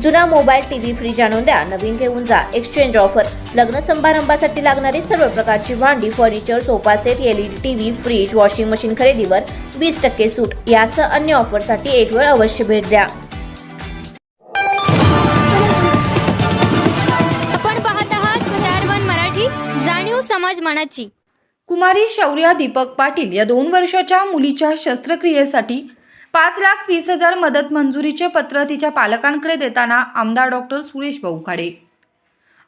जुना mobile TV fridge आणून द्या. नवीन घेऊन जा. एक्सचेंज ऑफर लग्न समारंभासाठी लागणारी सर्व प्रकारची भांडी furniture sofa set LED TV fridge washing machine खरेदीवर वीस टक्के सूट. यासह अन्य ऑफरसाठी एक वेळ अवश्य भेट द्या. आपण पाहत आहात स्टार वन मराठी जाणीव समाज मनाची. कुमारी शौर्या दीपक पाटील या दोन वर्षाच्या मुलीच्या शस्त्रक्रियेसाठी पाच लाख वीस हजार मदत मंजुरीचे पत्र तिच्या पालकांकडे देताना आमदार डॉक्टर सुरेश भाऊ खाडे.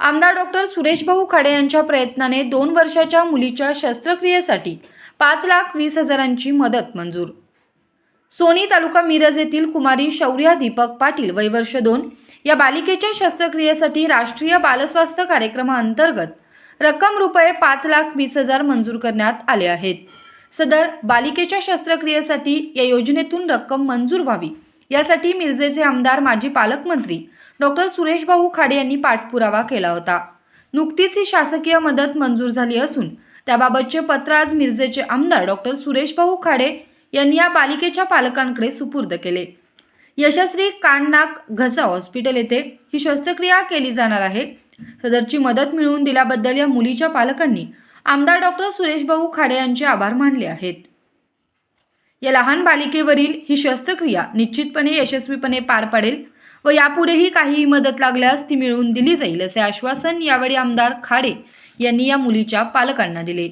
आमदार डॉक्टर सुरेश भाऊ खाडे यांच्या प्रयत्नाने दोन वर्षाच्या मुलीच्या शस्त्रक्रियेसाठी पाच लाख वीस हजारांची मदत मंजूर. सोनी तालुका मिरज येथील कुमारी शौर्या दीपक पाटील वय वर्ष दोन या बालिकेच्या शस्त्रक्रियेसाठी राष्ट्रीय बालस्वास्थ्य कार्यक्रमाअंतर्गत रक्कम रुपये पाच लाख वीस हजार मंजूर करण्यात आले आहेत. सदर बालिकेच्या शस्त्रक्रियेसाठी या योजनेतून रक्कम मंजूर व्हावी. यासाठी मिरजेचे आमदार माजी पालकमंत्री डॉक्टर सुरेश भाऊ खाडे यांनी पाठपुरावा केला होता. नुकतीच ही शासकीय मदत मंजूर झाली असून त्याबाबतचे पत्र आज मिरजेचे आमदार डॉक्टर सुरेश भाऊ खाडे यांनी या बालिकेच्या पालकांकडे सुपूर्द केले. यशस्वी कान नाक घसा हॉस्पिटल येथे ही शस्त्रक्रिया केली जाणार आहे. सदरची मदत मिळवून दिल्याबद्दल या मुलीच्या पालकांनी आमदार डॉक्टर सुरेशभाऊ खाडे यांचे आभार मानले आहेत. या लहान बालिकेवरील ही शस्त्रक्रिया निश्चितपणे यशस्वीपणे पार पडेल व यापुढेही काही मदत लागल्यास ती मिळवून दिली जाईल असे आश्वासन यावेळी आमदार खाडे यांनी या मुलीच्या पालकांना दिले.